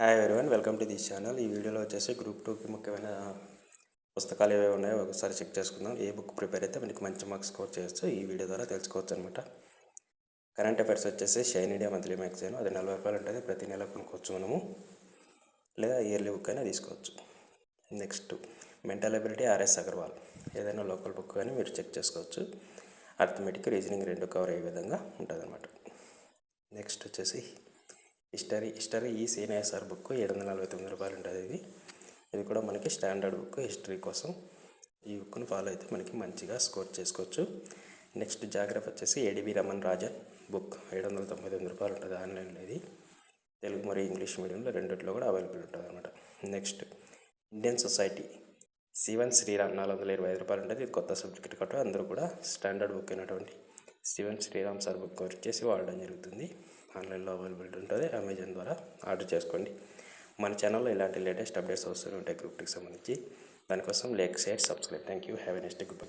Hi everyone welcome to this channel ఈ వీడియోలో వచ్చేసి గ్రూప్ టూకి ముఖ్యమైన పుస్తకాలు ఏవే ఉన్నాయో ఒకసారి చెక్ చేసుకుందాం. ఏ బుక్ ప్రిపేర్ అయితే మనకి మంచి మార్క్స్ స్కోర్ చేయొచ్చు ఈ వీడియో ద్వారా తెలుసుకోవచ్చు అనమాట కరెంట్ అఫైర్స్ వచ్చేసి షైన్ ఇండియా మంత్లీ మ్యాగజైన్ అది నలభై రూపాయలు ఉంటుంది. ప్రతి నెల కొనుక్కోవచ్చు మనము లేదా ఇయర్లీ బుక్ అయినా తీసుకోవచ్చు. Next mental ability RS Agarwal ఏదైనా లోకల్ బుక్ కానీ మీరు చెక్ చేసుకోవచ్చు. అర్థమెటిక్ రీజనింగ్ రెండు కవర్ అయ్యే విధంగా ఉంటుంది నెక్స్ట్ వచ్చేసి హిస్టరీ హిస్టరీ ఈ సీనియర్ బుక్ ఏడు వందల నలభై తొమ్మిది రూపాయలు ఉంటుంది ఇది. ఇది కూడా మనకి స్టాండర్డ్ బుక్ హిస్టరీ కోసం ఈ బుక్ను ఫాలో అయితే మనకి మంచిగా స్కోర్ చేసుకోవచ్చు. నెక్స్ట్ జాగ్రఫ్ వచ్చేసి ఏడిబి రమన్ రాజన్ బుక్ ఏడు వందల తొంభై తొమ్మిది రూపాయలు ఉంటుంది ఆన్లైన్లో ఇది. తెలుగు మరియు ఇంగ్లీష్ మీడియంలో రెండిట్లో కూడా అవైలబుల్ ఉంటుంది అనమాట next Indian society Shivan Sriram నాలుగు వందల ఇరవై ఐదు రూపాయలు ఉంటుంది ఇది కొత్త సబ్జెక్ట్ కాబట్టి అందరూ కూడా స్టాండర్డ్ బుక్ అయినటువంటి శివన్ శ్రీరామ్ సార్ బుక్ వచ్చేసి వాడడం జరుగుతుంది. ఆన్లైన్లో అవైలబిలిటీ ఉంటుంది. అమెజాన్ ద్వారా ఆర్డర్ చేసుకోండి. మన ఛానల్లో ఇలాంటి లేటెస్ట్ అప్డేట్స్ వస్తూనే ఉంటాయి గ్రూప్కి సంబంధించి దానికోసం like share subscribe. Thank you have a next good